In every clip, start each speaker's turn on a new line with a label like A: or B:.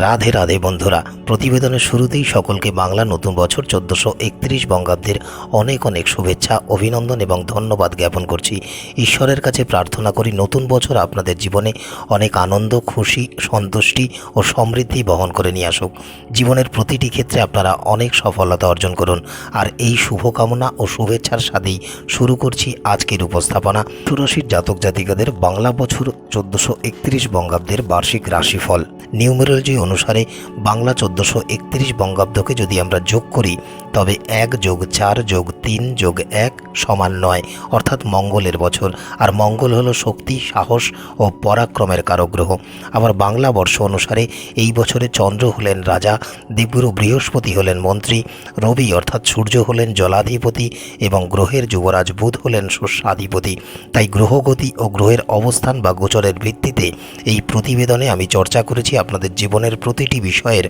A: রাধে রাধে বন্ধুরা, প্রতিবেদনের শুরুতেই সকলকে বাংলা নতুন বছর চোদ্দোশো একত্রিশ বঙ্গাব্দের অনেক অনেক শুভেচ্ছা, অভিনন্দন এবং ধন্যবাদ জ্ঞাপন করছি। ঈশ্বরের কাছে প্রার্থনা করি নতুন বছর আপনাদের জীবনে অনেক আনন্দ, খুশি, সন্তুষ্টি ও সমৃদ্ধি বহন করে নিয়ে আসুক। জীবনের প্রতিটি ক্ষেত্রে আপনারা অনেক সফলতা অর্জন করুন। আর এই শুভকামনা ও শুভেচ্ছার সাথেই শুরু করছি আজকের উপস্থাপনা। তুরসীর জাতক জাতিকাদের বাংলা বছর চোদ্দোশো একত্রিশ বঙ্গাব্দের বার্ষিক রাশিফল। নিউমেরোলজি অনুসারে বাংলা চোদ্দোশো একত্রিশ বঙ্গাব্দকে যদি আমরা যোগ করি, তবে এক যোগ চার যোগ তিন যোগ এক সমান নয়, অর্থাৎ মঙ্গলের বছর। আর মঙ্গল হলো শক্তি, সাহস ও পরাক্রমের কারগ্রহ। আবার বাংলা বর্ষ অনুসারে এই বছরে চন্দ্র হলেন রাজা, দেবগুরু বৃহস্পতি হলেন মন্ত্রী, রবি অর্থাৎ সূর্য হলেন জলাধিপতি এবং গ্রহের যুবরাজ বুধ হলেন শস্যাধিপতি। তাই গ্রহগতি ও গ্রহের অবস্থান বা গোচরের ভিত্তিতে এই প্রতিবেদনে আমি চর্চা করেছি আপনাদের জীবনের প্রতিটি বিষয়ের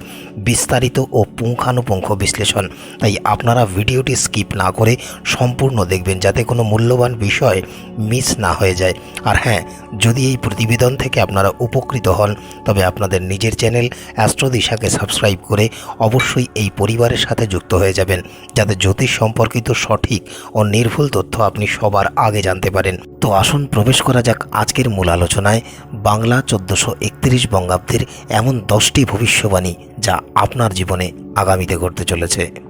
A: বিস্তারিত ও পুঙ্খানুপুঙ্খ বিশ্লেষণ। তাই আপনারা ভিডিওটি স্কিপ না করে সম্পূর্ণ দেখবেন যাতে কোনো মূল্যবান বিষয় মিস না হয়ে যায়। আর হ্যাঁ যদি এই প্রতিবেদন থেকে আপনারা উপকৃত হন, তবে আপনাদের নিজের চ্যানেল অ্যাস্ট্রোদিশাকে সাবস্ক্রাইব করে অবশ্যই এই পরিবারের সাথে যুক্ত হয়ে যাবেন, যাতে জ্যোতিষ সম্পর্কিত সঠিক ও নির্ভুল তথ্য আপনি সবার আগে জানতে পারেন। তো আসুন প্রবেশ করা যাক আজকের মূল আলোচনায়। বাংলা চোদ্দোশো একত্রিশ বঙ্গাব্দের এমন দশটি ভবিষ্যবাণী যা আপনার জীবনে আগামীতে ঘটতে চলেছে।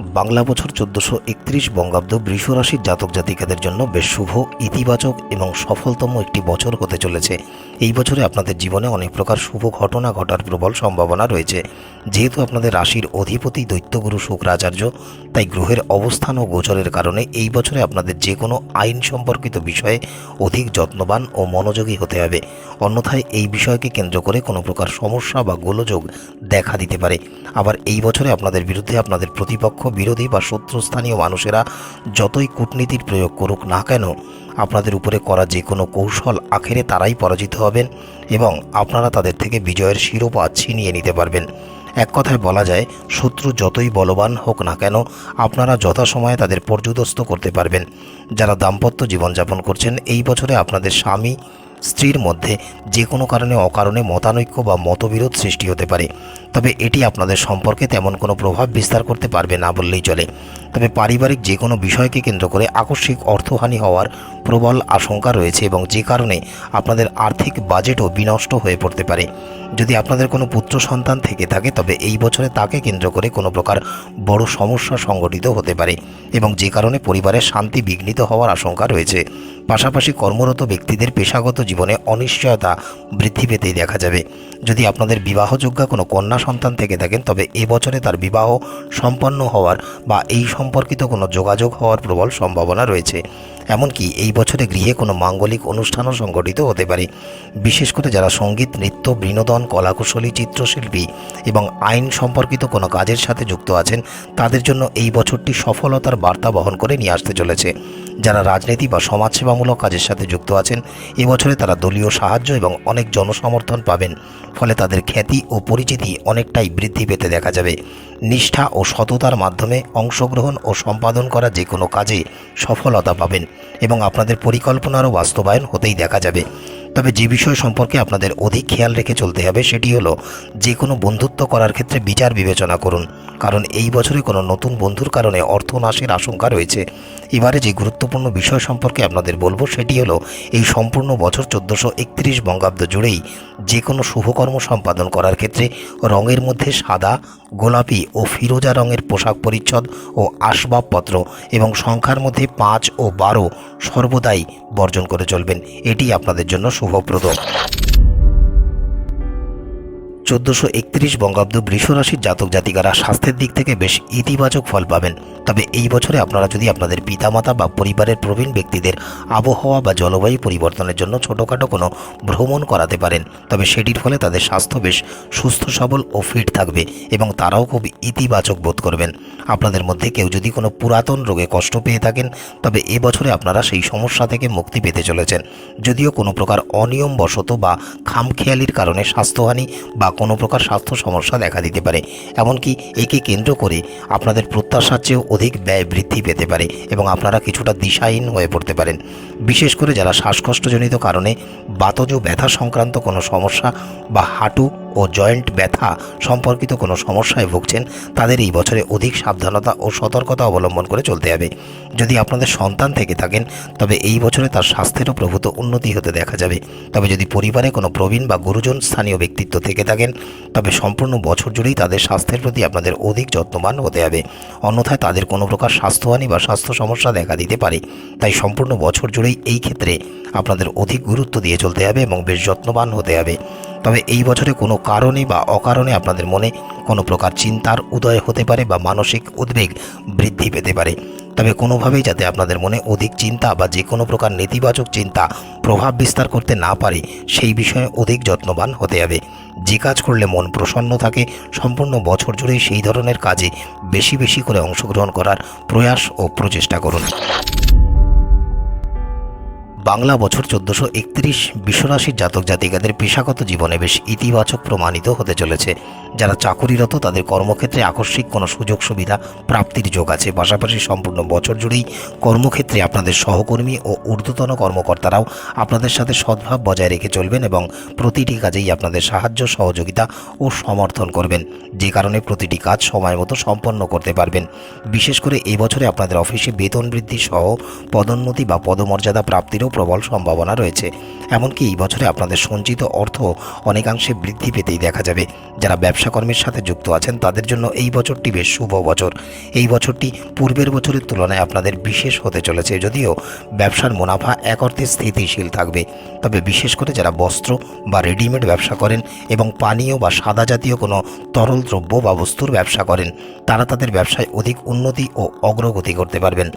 A: বাংলা বছর চোদ্দোশো একত্রিশ বঙ্গাব্দ বৃষ রাশির জাতক জাতিকাদের জন্য বেশ শুভ, ইতিবাচক এবং সফলতম একটি বছর হতে চলেছে। এই বছরে আপনাদের জীবনে অনেক প্রকার শুভ ঘটনা ঘটার প্রবল সম্ভাবনা রয়েছে। যেহেতু আপনাদের রাশির অধিপতি দৈত্যগুরু শুক্রাচার্য, তাই গ্রহের অবস্থান ও গোচরের কারণে এই বছরে আপনাদের যে কোনো আইন সম্পর্কিত বিষয়ে অধিক যত্নবান ও মনোযোগী হতে হবে। অন্যথায় এই বিষয়কে কেন্দ্র করে কোনো প্রকার সমস্যা বা গোলযোগ দেখা দিতে পারে। আবার এই বছরে আপনাদের বিরুদ্ধে আপনাদের প্রতিপক্ষ বিরোধী বা শত্রুস্থানীয় মানুষেরা যতই কূটনীতির প্রয়োগ করুক না কেন, আপনাদের উপরে করা যে কোনো কৌশল আখেরে তারাই পরাজিত হবেন এবং আপনারা তাদের থেকে বিজয়ের শিরোপা ছিনিয়ে নিতে পারবেন। এক কথায় বলা যায়, শত্রু যতই বলবান হোক না কেন, আপনারা যথাসময়ে তাদের পর্যুদস্ত করতে পারবেন। যারা দাম্পত্য জীবনযাপন করছেন, এই বছরে আপনাদের স্বামী, স্ত্রীর মধ্যে যে কোনো কারণে অকারণে মতানৈক্য বা মতবিরোধ সৃষ্টি হতে পারে। তবে এটি আপনাদের সম্পর্কে তেমন কোনো প্রভাব বিস্তার করতে পারবে না বললেই চলে। তবে পারিবারিক যে কোনো বিষয়কে কেন্দ্র করে আকস্মিক অর্থহানি হওয়ার প্রবল আশঙ্কা রয়েছে এবং যে কারণে আপনাদের আর্থিক বাজেটও বিনষ্ট হয়ে পড়তে পারে। যদি আপনাদের কোনো পুত্র সন্তান থেকে থাকে, তবে এই বছরে তাকে কেন্দ্র করে কোনো প্রকার বড় সমস্যা সংগঠিত হতে পারে এবং যে কারণে পরিবারের শান্তি বিঘ্নিত হওয়ার আশঙ্কা রয়েছে। পাশাপাশি কর্মরত ব্যক্তিদের পেশাগত জীবনে অনিশ্চয়তা বৃদ্ধি পেতেই দেখা যাবে। যদি আপনাদের বিবাহযোগ্য কোনো কন্যা সন্তান থেকে থাকেন, তবে এবছরে তার বিবাহ সম্পন্ন হওয়ার বা এই সম্পর্কিত কোনো যোগাযোগ হওয়ার প্রবল সম্ভাবনা রয়েছে। এমনকি এই বছরে গৃহে কোনো মাঙ্গলিক অনুষ্ঠানও সংগঠিত হতে পারে। বিশেষ করে যারা সংগীত, নৃত্য, বিনোদন, কলাকুশলী, চিত্রশিল্পী এবং আইন সম্পর্কিত কোনো কাজের সাথে যুক্ত আছেন, তাদের জন্য এই বছরটি সফলতার বার্তা বহন করে নিয়ে আসতে চলেছে। যারা রাজনীতি বা সমাজসেবামূলক কাজের সাথে যুক্ত আছেন এবছরে তারা দলীয় সাহায্য এবং অনেক জনসমর্থন পাবেন। ফলে তাদের খ্যাতি ও পরিচিতি অনেকটাই বৃদ্ধি পেতে দেখা যাবে। নিষ্ঠা ও সততার মাধ্যমে অংশগ্রহণ ও সম্পাদন করা যে কোনো কাজে সফলতা পাবেন এবং আপনাদের পরিকল্পনারও বাস্তবায়ন হতেই দেখা যাবে। তবে যে বিষয় সম্পর্কে আপনাদের অধিক খেয়াল রেখে চলতে হবে সেটি হলো যে কোনো বন্ধুত্ব করার ক্ষেত্রে বিচার বিবেচনা করুন। কারণ এই বছরে কোনো নতুন বন্ধুর কারণে অর্থনাশের আশঙ্কা রয়েছে। এবারে যে গুরুত্বপূর্ণ বিষয় সম্পর্কে আপনাদের বলব সেটি হলো এই সম্পূর্ণ বছর চোদ্দোশো একত্রিশ বঙ্গাব্দ জুড়েই যে কোনো শুভকর্ম সম্পাদন করার ক্ষেত্রে রঙের মধ্যে সাদা গোলাপি ও ফিরোজা রঙের পোশাক পরিচ্ছদ ও আসবাবপত্র এবং সংখ্যার মধ্যে পাঁচ ও বারো সর্বদাই বর্জন করে চলবেন। এটি আপনাদের জন্য শুভপ্রদ চোদ্দোশো একত্রিশ বঙ্গাব্দ বৃষ রাশির জাতক জাতিকারা স্বাস্থ্যের দিক থেকে বেশ ইতিবাচক ফল পাবেন। তবে এই বছরে আপনারা যদি আপনাদের পিতামাতা বা পরিবারের প্রবীণ ব্যক্তিদের আবহাওয়া বা জলবায়ু পরিবর্তনের জন্য ছোটোখাটো কোনো ভ্রমণ করাতে পারেন, তবে সেটির ফলে তাদের স্বাস্থ্য বেশ সুস্থ, সবল ও ফিট থাকবে এবং তারাও খুব ইতিবাচক বোধ করবেন। আপনাদের মধ্যে কেউ যদি কোনো পুরাতন রোগে কষ্ট পেয়ে থাকেন, তবে এ বছরে আপনারা সেই সমস্যা থেকে মুক্তি পেতে চলেছেন। যদিও কোনো প্রকার অনিয়মবশত বা খামখেয়ালির কারণে স্বাস্থ্যহানি বা কোনো প্রকার স্বাস্থ্য সমস্যা দেখা দিতে পারে। এমনকি একে কেন্দ্র করে আপনাদের প্রত্যাশার চেয়েও অধিক ব্যয় বৃদ্ধি পেতে পারে এবং আপনারা কিছুটা দিশাহীন হয়ে পড়তে পারেন। বিশেষ করে যারা শ্বাসকষ্টজনিত কারণে বাতজ ব্যথা সংক্রান্ত কোনো সমস্যা বা হাঁটু ও জয়েন্ট ব্যথা সম্পর্কিত কোনো সমস্যায় ভুগছেন, তাদের এই বছরে অধিক সাবধানতা ও সতর্কতা অবলম্বন করে চলতে হবে। যদি আপনাদের সন্তান থেকে থাকেন, তবে এই বছরে তার স্বাস্থ্যেরও প্রভূত উন্নতি হতে দেখা যাবে। তবে যদি পরিবারে কোনো প্রবীণ বা গুরুজন স্থানীয় ব্যক্তিত্ব থেকে থাকেন, তবে সম্পূর্ণ বছর জুড়েই তাদের স্বাস্থ্যের প্রতি আপনাদের অধিক যত্নবান হতে হবে। অন্যথায় তাদের কোনো প্রকার স্বাস্থ্যহানি বা স্বাস্থ্য সমস্যা দেখা দিতে পারে। তাই সম্পূর্ণ বছর জুড়েই এই ক্ষেত্রে আপনাদের অধিক গুরুত্ব দিয়ে চলতে হবে এবং বেশ যত্নবান হতে হবে। তবে এই বছরে কোনো কারণে বা অকারণে আপনাদের মনে কোনো প্রকার চিন্তার উদয় হতে পারে বা মানসিক উদ্বেগ বৃদ্ধি পেতে পারে। তবে কোনোভাবেই যাতে আপনাদের মনে অধিক চিন্তা বা যে কোনো প্রকার নেতিবাচক চিন্তা প্রভাব বিস্তার করতে না পারে, সেই বিষয়ে অধিক যত্নবান হতে হবে। যে কাজ করলে মন প্রসন্ন থাকে, সম্পূর্ণ বছর জুড়েই সেই ধরনের কাজে বেশি বেশি করে অংশগ্রহণ করার প্রয়াস ও প্রচেষ্টা করুন। বাংলা বছর চোদ্দোশো একত্রিশ বিশ্বরাশির জাতক জাতিকাদের পেশাগত জীবনে বেশ ইতিবাচক প্রমাণিত হতে চলেছে। যারা চাকুরিরত, তাদের কর্মক্ষেত্রে আকস্মিক কোনো সুযোগ সুবিধা প্রাপ্তির যোগ আছে। পাশাপাশি সম্পূর্ণ বছর জুড়েই কর্মক্ষেত্রে আপনাদের সহকর্মী ও ঊর্ধ্বতন কর্মকর্তারাও আপনাদের সাথে সদ্ভাব বজায় রেখে চলবেন এবং প্রতিটি কাজেই আপনাদের সাহায্য, সহযোগিতা ও সমর্থন করবেন। যে কারণে প্রতিটি কাজ সময় মতো সম্পন্ন করতে পারবেন। বিশেষ করে এবছরে আপনাদের অফিসে বেতন বৃদ্ধি সহ পদোন্নতি বা পদমর্যাদা প্রাপ্তিরও প্রবল সম্ভাবনা রয়েছে। এমনকি এই বছরে আপনাদের সঞ্চিত অর্থ অনেকাংশে বৃদ্ধি পেতেই দেখা যাবে। যারা ব্যবসা কর্মের সাথে যুক্ত আছেন, তাদের জন্য এই বছরটি বেশ শুভ বছর। এই বছরটি পূর্বের বছরের তুলনায় আপনাদের বিশেষ হতে চলেছে, যদিও ব্যবসার মুনাফা এক অর্থে স্থিতিশীল থাকবে। তবে বিশেষ করে যারা বস্ত্র বা রেডিমেড ব্যবসা করেন এবং পানীয় বা সাদা জাতীয় কোনো তরল দ্রব্য বা বস্তুর ব্যবসা করেন, তারা তাদের ব্যবসায় অধিক উন্নতি ও অগ্রগতি করতে পারবেন।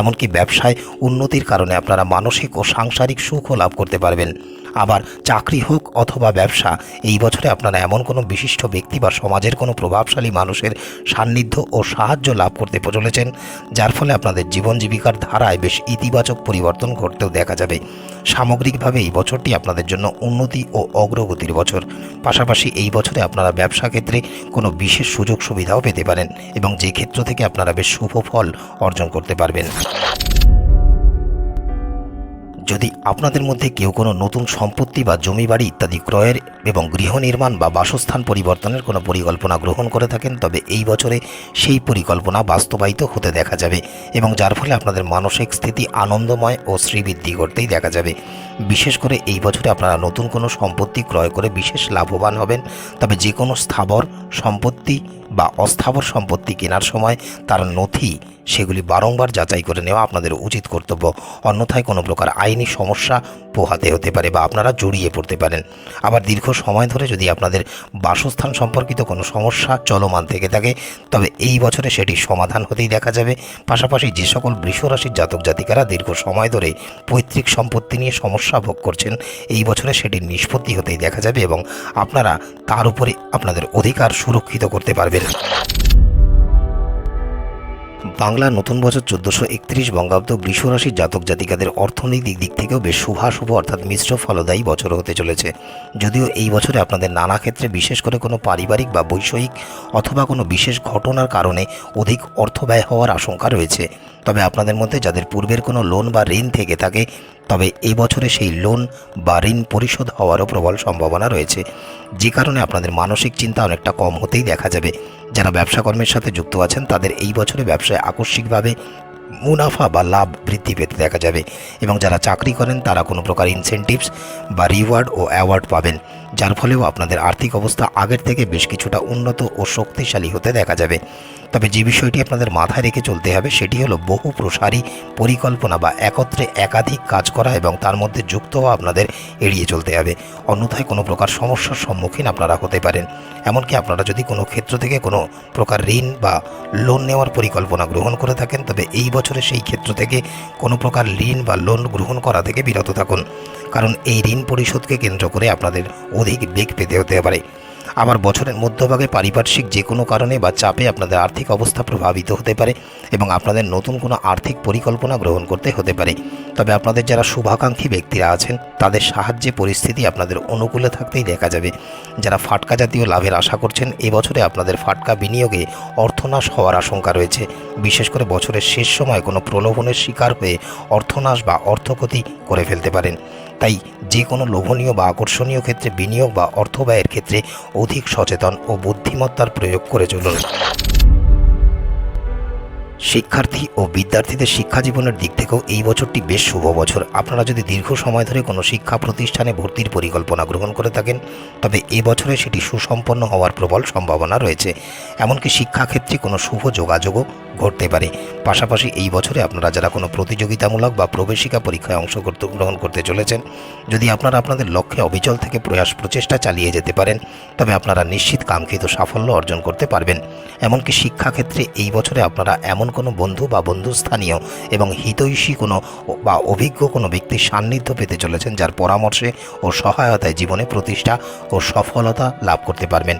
A: এমনকি ব্যবসায় উন্নতির কারণে আপনারা মানসিক ও সাংসারিক সুখও লাভ করতে পারবেন। আবার চাকরি হোক অথবা ব্যবসা, এই বছরে আপনারা এমন কোনো বিশিষ্ট ব্যক্তি বা সমাজের কোনো প্রভাবশালী মানুষের সান্নিধ্য ও সাহায্য লাভ করতে চলেছেন, যার ফলে আপনাদের জীবন জীবিকার ধারায় বেশ ইতিবাচক পরিবর্তন ঘটতেও দেখা যাবে। সামগ্রিকভাবে এই বছরটি আপনাদের জন্য উন্নতি ও অগ্রগতির বছর। পাশাপাশি এই বছরে আপনারা ব্যবসা ক্ষেত্রে কোনো বিশেষ সুযোগ সুবিধাও পেতে পারেন এবং যে ক্ষেত্র থেকে আপনারা বেশ শুভ ফল অর্জন করতে পারবেন। যদি আপনাদের মধ্যে কেউ কোনো নতুন সম্পত্তি বা জমি বাড়ি ইত্যাদি ক্রয়ের এবং গৃহ নির্মাণ বা বাসস্থান পরিবর্তনের কোনো পরিকল্পনা গ্রহণ করে থাকেন, তবে এই বছরে সেই পরিকল্পনা বাস্তবায়িত হতে দেখা যাবে এবং যার ফলে আপনাদের মানসিক স্থিতি আনন্দময় ও শ্রীবৃদ্ধি করতেই দেখা যাবে। বিশেষ করে এই বছরে আপনারা নতুন কোনো সম্পত্তি ক্রয় করে বিশেষ লাভবান হবেন, তবে যে কোনো স্থাবর সম্পত্তি বা অস্থাবর সম্পত্তি কেনার সময় তার নথি সেগুলি বারংবার যাচাই করে নেওয়া আপনাদের উচিত কর্তব্য। অন্যথায় কোনো প্রকার আইনি সমস্যা পোহাতে হতে পারে বা আপনারা জড়িয়ে পড়তে পারেন। আবার দীর্ঘ সময় ধরে যদি আপনাদের বাসস্থান সম্পর্কিত কোনো সমস্যা চলমান থেকে থাকে, তবে এই বছরে সেটি সমাধান হতেই দেখা যাবে। পাশাপাশি যে সকল বৃষরাশির জাতক জাতিকারা দীর্ঘ সময় ধরে পৈতৃক সম্পত্তি নিয়ে সমস্যা ভোগ করছেন, এই বছরে সেটির নিষ্পত্তি হতেই দেখা যাবে এবং আপনারা তার উপরে আপনাদের অধিকার সুরক্ষিত করতে পারবেন। বাংলা নতুন বছর চোদ্দশো একত্রিশ বঙ্গাব্দ বৃষরাশির জাতক জাতিকাদের অর্থনৈতিক দিক থেকেও বেশ শুভাশুভ অর্থাৎ মিশ্র ফলদায়ী বছর হতে চলেছে। যদিও এই বছরে আপনাদের নানা ক্ষেত্রে বিশেষ করে কোনো পারিবারিক বা বৈষয়িক অথবা কোনো বিশেষ ঘটনার কারণে অধিক অর্থ ব্যয় হওয়ার আশঙ্কা রয়েছে। তবে আপনাদের মধ্যে যাদের পূর্বের কোনো লোন বা ঋণ থেকে থাকে তবে এবছরে সেই লোন বা ঋণ পরিশোধ হওয়ারও প্রবল সম্ভাবনা রয়েছে। যে কারণে আপনাদের মানসিক চিন্তা অনেকটা কম হতেই দেখা যাবে। যারা ব্যবসা কর্মের সাথে যুক্ত আছেন, তাদের এই বছরে ব্যবসায় আকস্মিকভাবে মুনাফা বা লাভ বৃদ্ধি পেতে দেখা যাবে। এবং যারা চাকরি করেন, তারা কোনো প্রকার ইনসেন্টিভস বা রিওয়ার্ড ও অ্যাওয়ার্ড পাবেন। যার ফলেও আপনাদের আর্থিক অবস্থা আগের থেকে বেশ কিছুটা উন্নত ও শক্তিশালী হতে দেখা যাবে। তবে যে বিষয়টি আপনাদের মাথায় রেখে চলতে হবে, সেটি হলো বহু প্রসারী পরিকল্পনা বা একত্রে একাধিক কাজ করা এবং তার মধ্যে যুক্ত হওয়া আপনাদের এড়িয়ে চলতে হবে। অন্যথায় কোনো প্রকার সমস্যার সম্মুখীন আপনারা হতে পারেন। এমনকি আপনারা যদি কোনো ক্ষেত্র থেকে কোনো প্রকার ঋণ বা লোন নেওয়ার পরিকল্পনা গ্রহণ করে থাকেন, তবে এই বছরে সেই ক্ষেত্র থেকে কোনো প্রকার ঋণ বা লোন গ্রহণ করা থেকে বিরত থাকুন। কারণ এই ঋণ পরিশোধকে কেন্দ্র করে আপনাদের অধিক বেগ পেতে হতে পারে। আবার বছরের মধ্যভাগে পারিপার্শ্বিক যে কোনো কারণে বা চাপে আপনাদের আর্থিক অবস্থা প্রভাবিত হতে পারে এবং আপনাদের নতুন কোনো আর্থিক পরিকল্পনা গ্রহণ করতে হতে পারে। তবে আপনাদের যারা শুভাকাঙ্ক্ষী ব্যক্তিরা আছেন, তাদের সাহায্যে পরিস্থিতি আপনাদের অনুকূলে থাকতেই দেখা যাবে। যারা ফাটকা জাতীয় লাভের আশা করছেন এবছরে আপনাদের ফাটকা বিনিয়োগে অর্থনাশ হওয়ার আশঙ্কা রয়েছে। বিশেষ করে বছরের শেষ সময় কোনো প্রলোভনের শিকার হয়ে অর্থনাশ বা অর্থক্ষতি করে ফেলতে পারেন। তাই যে কোনো লোভনীয় বা আকর্ষণীয় ক্ষেত্রে বিনিয়োগ বা অর্থ ব্যয়ের ক্ষেত্রে অধিক সচেতন ও বুদ্ধিমত্তার প্রয়োগ করে চলুন। শিক্ষার্থী ও বিদ্যার্থীদের শিক্ষা জীবনের দিক থেকেও এই বছরটি বেশ শুভ বছর। আপনারা যদি দীর্ঘ সময় ধরে কোনো শিক্ষা প্রতিষ্ঠানে ভর্তির পরিকল্পনা গ্রহণ করে থাকেন, তবে এ বছরে সেটি সুসম্পন্ন হওয়ার প্রবল সম্ভাবনা রয়েছে। এমনকি শিক্ষাক্ষেত্রে কোনো শুভ যোগাযোগও ঘটতে পারে। পাশাপাশি এই বছরে আপনারা যারা কোনো প্রতিযোগিতামূলক বা প্রবেশিকা পরীক্ষায় অংশগ্রহণ করতে চলেছেন, যদি আপনারা আপনাদের লক্ষ্যে অবিচল থেকে প্রয়াস প্রচেষ্টা চালিয়ে যেতে পারেন, তবে আপনারা নিশ্চিত কাঙ্ক্ষিত সাফল্য অর্জন করতে পারবেন। এমনকি শিক্ষাক্ষেত্রে এই বছরে আপনারা এমন কোনো বন্ধু বা বন্ধুস্থানীয় এবং হিতৈষী কোনো বা অভিজ্ঞ কোনো ব্যক্তির সান্নিধ্য পেতে চলেছেন, যার পরামর্শে ও সহায়তায় জীবনে প্রতিষ্ঠা ও সফলতা লাভ করতে পারবেন।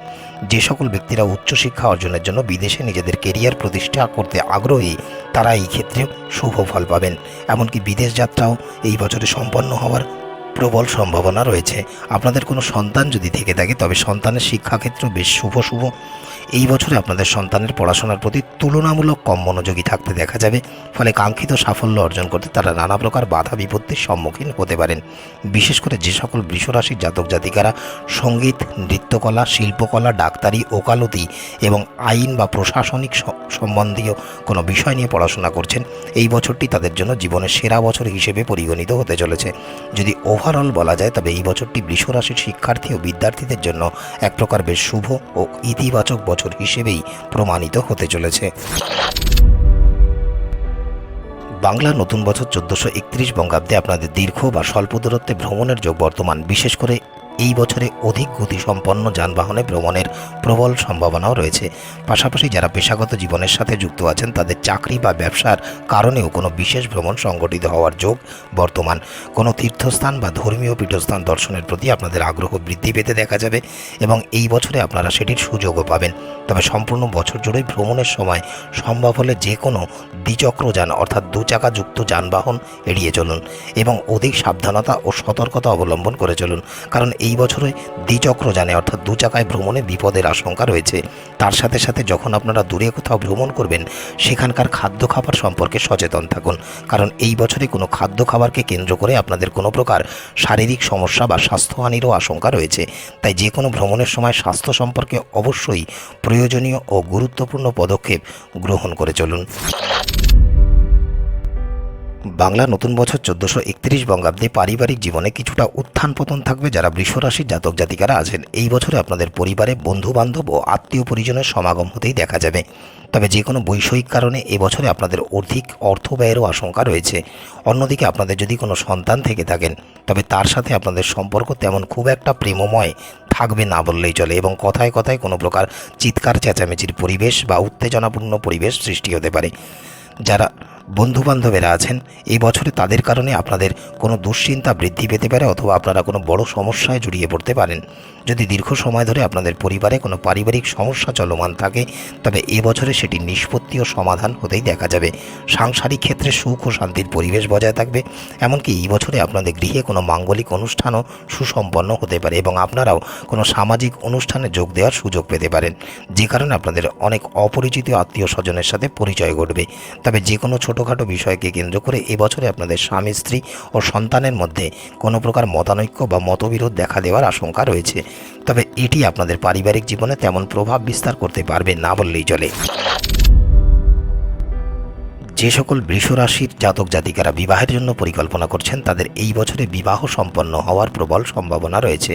A: যে সকল ব্যক্তিরা উচ্চশিক্ষা অর্জনের জন্য বিদেশে নিজেদের কেরিয়ার প্রতিষ্ঠা করতে আগ্রহী, তারা এই ক্ষেত্রে শুভ ফল পাবেন। এমনকি বিদেশ যাত্রাও এই বছরে সম্পন্ন হওয়ার প্রবল সম্ভাবনা রয়েছে। আপনাদের কোনো সন্তান যদি থেকে থাকে, তবে সন্তানের শিক্ষাক্ষেত্র বেশ শুভ শুভ। এই বছরে আপনাদের সন্তানের পড়াশোনার প্রতি তুলনামূলক কম মনোযোগী থাকতে দেখা যাবে। ফলে কাঙ্ক্ষিত সাফল্য অর্জন করতে তারা নানা প্রকার বাধা বিপত্তির সম্মুখীন হতে পারেন। বিশেষ করে যে সকল বৃষরাশির জাতক জাতিকারা সংগীত, নৃত্যকলা, শিল্পকলা, ডাক্তারি, ওকালতি এবং আইন বা প্রশাসনিক সম্বন্ধীয় কোনো বিষয় নিয়ে পড়াশোনা করছেন, এই বছরটি তাদের জন্য জীবনের সেরা বছর হিসেবে পরিগণিত হতে চলেছে। যদি ওভারঅল বলা যায়, তবে এই বছরটি বৃষরাশির শিক্ষার্থী ও বিদ্যার্থীদের জন্য এক প্রকার বেশ শুভ ও ইতিবাচক বছর হিসেবেই প্রমাণিত হতে চলেছে। বাংলা নতুন বছর চোদ্দোশো একত্রিশ বঙ্গাব্দে আপনাদের দীর্ঘ বা স্বল্প দূরত্বে ভ্রমণের যোগ বর্তমান, বিশেষ করে এই বছরে অধিক গতিসম্পন্ন যানবাহনে ভ্রমণের প্রবল সম্ভাবনাও রয়েছে। পাশাপাশি যারা পেশাগত জীবনের সাথে যুক্ত আছেন, তাদের চাকরি বা ব্যবসার কারণেও কোনো বিশেষ ভ্রমণ সংগঠিত হওয়ার যোগ বর্তমান। কোনো তীর্থস্থান বা ধর্মীয় পীঠস্থান দর্শনের প্রতি আপনাদের আগ্রহ বৃদ্ধি পেতে দেখা যাবে এবং এই বছরে আপনারা সেটির সুযোগও পাবেন। তবে সম্পূর্ণ বছর জুড়েই ভ্রমণের সময় সম্ভব হলে যে কোনো দ্বিচক্রযান অর্থাৎ দু চাকাযুক্ত যানবাহন এড়িয়ে চলুন এবং অধিক সাবধানতা ও সতর্কতা অবলম্বন করে চলুন। কারণ এই বছরে দ্বিচক্রযানে অর্থাৎ দু চাকায় ভ্রমণে বিপদের আশঙ্কা রয়েছে। তার সাথে সাথে যখন আপনারা দূরে কোথাও ভ্রমণ করবেন, সেখানকার খাদ্য খাবার সম্পর্কে সচেতন থাকুন। কারণ এই বছরে কোনো খাদ্য খাবারকে কেন্দ্র করে আপনাদের কোনো প্রকার শারীরিক সমস্যা বা স্বাস্থ্যহানিরও আশঙ্কা রয়েছে। তাই যে কোনো ভ্রমণের সময় স্বাস্থ্য সম্পর্কে অবশ্যই প্রয়োজনীয় ও গুরুত্বপূর্ণ পদক্ষেপ গ্রহণ করে চলুন। বাংলা নতুন বছর চোদ্দোশো একত্রিশ বঙ্গাব্দে পারিবারিক জীবনে কিছুটা উত্থান পতন থাকবে যারা বৃষরাশির জাতক জাতিকারা আছেন। এই বছরে আপনাদের পরিবারে বন্ধু বান্ধব ও আত্মীয় পরিজনের সমাগম হতেই দেখা যাবে। তবে যে কোনো বৈষয়িক কারণে এবছরে আপনাদের অধিক অর্থ ব্যয়েরও আশঙ্কা রয়েছে। অন্যদিকে আপনাদের যদি কোনো সন্তান থেকে থাকেন, তবে তার সাথে আপনাদের সম্পর্ক তেমন খুব একটা প্রেমময় থাকবে না বললেই চলে এবং কথায় কথায় কোনো প্রকার চিৎকার, চেঁচামেচির পরিবেশ বা উত্তেজনাপূর্ণ পরিবেশ সৃষ্টি হতে পারে। যারা বন্ধুবান্ধবেরা আছেন, এই বছরে তাদের কারণে আপনাদের কোনো দুশ্চিন্তা বৃদ্ধি পেতে পারে অথবা আপনারা কোনো বড় সমস্যায় জড়িয়ে পড়তে পারেন। যদি দীর্ঘ সময় ধরে আপনাদের পরিবারে কোনো পারিবারিক সমস্যা চলমান থাকে, তবে এ বছরে সেটি নিষ্পত্তি ও সমাধান হতেই দেখা যাবে। সাংসারিক ক্ষেত্রে সুখ ও শান্তির পরিবেশ বজায় থাকবে, এমনকি এই বছরে আপনাদের গৃহে কোনো মাঙ্গলিক অনুষ্ঠানও সুসম্পন্ন হতে পারে এবং আপনারাও কোনো সামাজিক অনুষ্ঠানে যোগ দেওয়ার সুযোগ পেতে পারেন। যে কারণে আপনাদের অনেক অপরিচিত আত্মীয় স্বজনের সাথে পরিচয় ঘটবে। তবে যে কোনো ছোটোখাটো বিষয়কে কেন্দ্র করে এবছরে আপনাদের স্বামী, স্ত্রী ও সন্তানের মধ্যে কোনো প্রকার মতানৈক্য বা মতবিরোধ দেখা দেওয়ার আশঙ্কা রয়েছে। তবে এটি আপনাদের পারিবারিক জীবনে তেমন প্রভাব বিস্তার করতে পারবে না বললেই চলে। যে সকল বৃষরাশির জাতক জাতিকারা বিবাহের জন্য পরিকল্পনা করছেন, তাদের এই বছরে বিবাহ সম্পন্ন হওয়ার প্রবল সম্ভাবনা রয়েছে।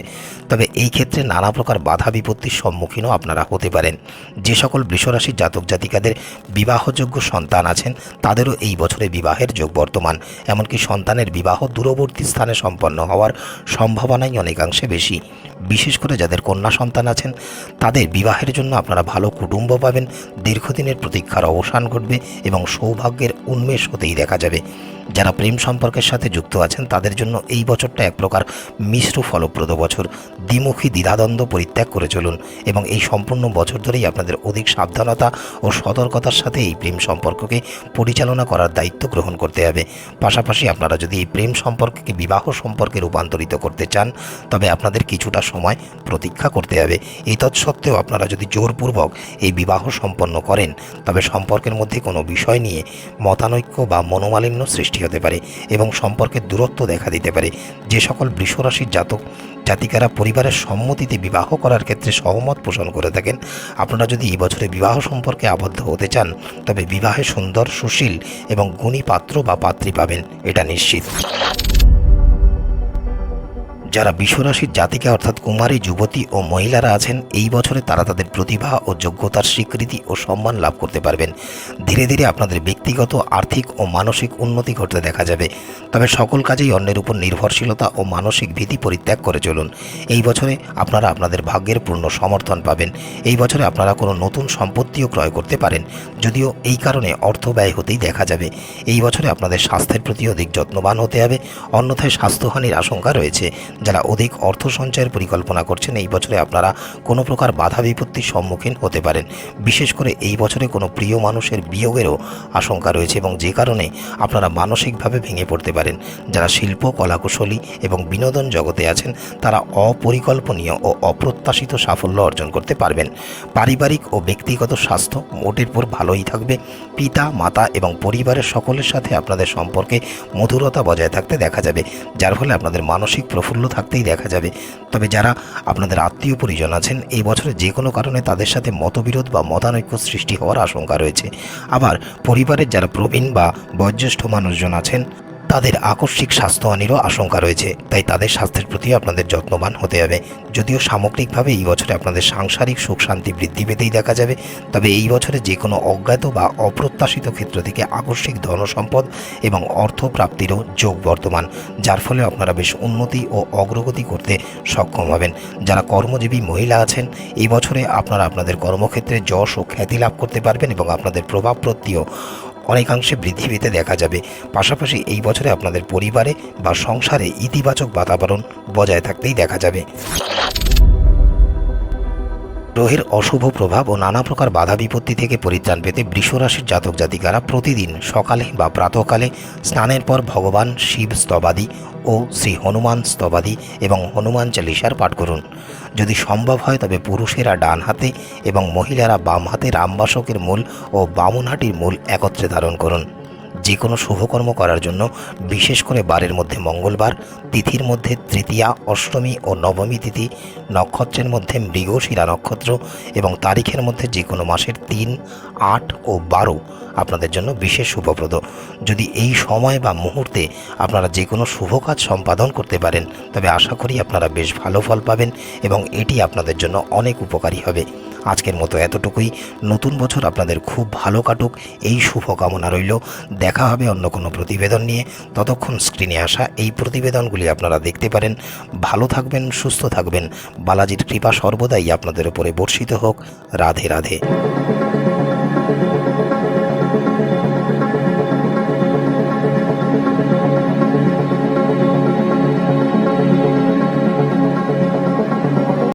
A: তবে এই ক্ষেত্রে নানা প্রকার বাধা বিপত্তির সম্মুখীনও আপনারা হতে পারেন। যে সকল বৃষরাশির জাতক জাতিকাদের বিবাহযোগ্য সন্তান আছেন, তাদেরও এই বছরে বিবাহের যোগ বর্তমান। এমনকি সন্তানের বিবাহ দূরবর্তী স্থানে সম্পন্ন হওয়ার সম্ভাবনাই অনেকাংশে বেশি। বিশেষ করে যাদের কন্যা সন্তান আছেন, তাদের বিবাহের জন্য আপনারা ভালো কুটুম্ব পাবেন। দীর্ঘদিনের প্রতীক্ষার অবসান ঘটবে এবং সৌভাগ্যের উন্মেষ হতেই দেখা যাবে। যারা প্রেম সম্পর্কের সাথে যুক্ত আছেন, তাদের জন্য এই বছরটা এক প্রকার মিশ্র ফলপ্রদ বছর। দ্বিমুখী দ্বিধাদ্বন্দ্ব পরিত্যাগ করে চলুন এবং এই সম্পূর্ণ বছর ধরেই আপনাদের অধিক সাবধানতা ও সতর্কতার সাথে এই প্রেম সম্পর্ককে পরিচালনা করার দায়িত্ব গ্রহণ করতে হবে। পাশাপাশি আপনারা যদি এই প্রেম সম্পর্ককে বিবাহ সম্পর্কে রূপান্তরিত করতে চান, তবে আপনাদের কিছুটা সময় প্রতীক্ষা করতে হবে। এই তৎসত্ত্বেও আপনারা যদি জোরপূর্বক এই বিবাহ সম্পন্ন করেন, তবে সম্পর্কের মধ্যে কোনো বিষয় নিয়ে মতানৈক্য বা মনোমালিন্য সৃষ্টি হতে পারে এবং সম্পর্কের দূরত্ব দেখা দিতে পারে। যে সকল বৃষরাশির জাতক, জাতিকারা পরিবারের সম্মতিতে বিবাহ করার ক্ষেত্রে সহমত পোষণ করে থাকেন, আপনারা যদি এবছরে বছরে বিবাহ সম্পর্কে আবদ্ধ হতে চান, তবে বিবাহে সুন্দর, সুশীল এবং গুণী পাত্র বা পাত্রী পাবেন, এটা নিশ্চিত। যারা বিশ্বরাশির জাতিকা অর্থাৎ কুমারী, যুবতী ও মহিলারা আছেন, এই বছরে তারা তাদের প্রতিভা ও যোগ্যতার স্বীকৃতি ও সম্মান লাভ করতে পারবেন। ধীরে ধীরে আপনাদের ব্যক্তিগত, আর্থিক ও মানসিক উন্নতি ঘটতে দেখা যাবে। তবে সকল কাজেই অন্যের উপর নির্ভরশীলতা ও মানসিক ভীতি পরিত্যাগ করে চলুন। এই বছরে আপনারা আপনাদের ভাগ্যের পূর্ণ সমর্থন পাবেন। এই বছরে আপনারা কোনো নতুন সম্পত্তিও ক্রয় করতে পারেন। যদিও এই কারণে অর্থ ব্যয় হতেই দেখা যাবে। এই বছরে আপনাদের স্বাস্থ্যের প্রতি অধিক যত্নবান হতে হবে। অন্যথায় স্বাস্থ্যহানির আশঙ্কা রয়েছে। যারা অধিক অর্থ সঞ্চয়ের পরিকল্পনা করছেন, এই বছরে আপনারা কোনো প্রকার বাধা বিপত্তির সম্মুখীন হতে পারেন। বিশেষ করে এই বছরে কোনো প্রিয় মানুষের বিয়োগেরও আশঙ্কা রয়েছে এবং যে কারণে আপনারা মানসিকভাবে ভেঙে পড়তে পারেন। যারা শিল্প, কলাকুশলী এবং বিনোদন জগতে আছেন, তারা অপরিকল্পনীয় ও অপ্রত্যাশিত সাফল্য অর্জন করতে পারবেন। পারিবারিক ও ব্যক্তিগত স্বাস্থ্য মোটের পর ভালোই থাকবে। পিতা, মাতা এবং পরিবারের সকলের সাথে আপনাদের সম্পর্কে মধুরতা বজায় থাকতে দেখা যাবে, যার ফলে আপনাদের মানসিক প্রফুল্ল থাকতেই দেখা যাবে। তবে যারা আপনাদের আত্মীয় পরিজন আছেন, এই বছরে যে কোনো কারণে তাদের সাথে মতবিরোধ বা মতানৈক্য সৃষ্টি হওয়ার আশঙ্কা রয়েছে। আবার পরিবারের যারা প্রবীণ বা বয়োজ্যেষ্ঠ মানুষজন আছেন তাদের আকস্মিক স্বাস্থ্যহানিরও আশঙ্কা রয়েছে। তাই তাদের স্বাস্থ্যের প্রতি আপনাদের যত্নবান হতে হবে। যদিও সামগ্রিকভাবে এই বছরে আপনাদের সাংসারিক সুখ শান্তি বৃদ্ধি পেতেই দেখা যাবে, তবে এই বছরে যে কোনো অজ্ঞাত বা অপ্রত্যাশিত ক্ষেত্র থেকে আকস্মিক ধনসম্পদ এবং অর্থ প্রাপ্তিরও যোগ বর্তমান, যার ফলে আপনারা বেশ উন্নতি ও অগ্রগতি করতে সক্ষম হবেন। যারা কর্মজীবী মহিলা আছেন, এই বছরে আপনারা আপনাদের কর্মক্ষেত্রে যশ ও খ্যাতি লাভ করতে পারবেন এবং আপনাদের প্রভাব প্রত্যয় অনেকাংশে বৃদ্ধি পেতে দেখা যাবে। পাশাপাশি এই বছরে আপনাদের পরিবারে বা সংসারে ইতিবাচক বাতাবরণ বজায় থাকতেই দেখা যাবে। গ্রহের অশুভ প্রভাব ও নানা প্রকার বাধা বিপত্তি থেকে পরিত্রাণ পেতে বৃষরাশির জাতক জাতিকারা প্রতিদিন সকালে বা প্রাতকালে স্নানের পর ভগবান শিব স্তবাদি ও শ্রী হনুমান স্তবাদি এবং হনুমান চালিসার পাঠ করুন। যদি সম্ভব হয় তবে পুরুষেরা ডান হাতে এবং মহিলারা বাম হাতে রামবাসকের মূল ও বামুনহাটির মূল একত্রে ধারণ করুন। যে কোনো শুভকর্ম করার জন্য, বিশেষ করে বারের মধ্যে মঙ্গলবার, তিথির মধ্যে তৃতীয়া, অষ্টমী ও নবমী তিথি, নক্ষত্রের মধ্যে মৃগশিরা নক্ষত্র এবং তারিখের মধ্যে যে কোনো মাসের তিন, আট ও বারো আপনাদের জন্য বিশেষ শুভপ্রদ। যদি এই সময় বা মুহূর্তে আপনারা যে কোনো শুভ কাজ সম্পাদন করতে পারেন, তবে আশা করি আপনারা বেশ ভালো ফল পাবেন এবং এটি আপনাদের জন্য অনেক উপকারী হবে। আজকের মতো এতটুকুই। নতুন বছর আপনাদের খুব ভালো কাটুক। এই শুভকামনা রইল। দেখা হবে অন্য কোনো প্রতিবেদন নিয়ে। ততক্ষণ স্ক্রিনে আসা এই প্রতিবেদনগুলি আপনারা দেখতে পারেন। ভালো থাকবেন, সুস্থ থাকবেন। বালাজির কৃপা সর্বদাই আপনাদের উপরে বর্ষিত হোক। রাধে রাধে।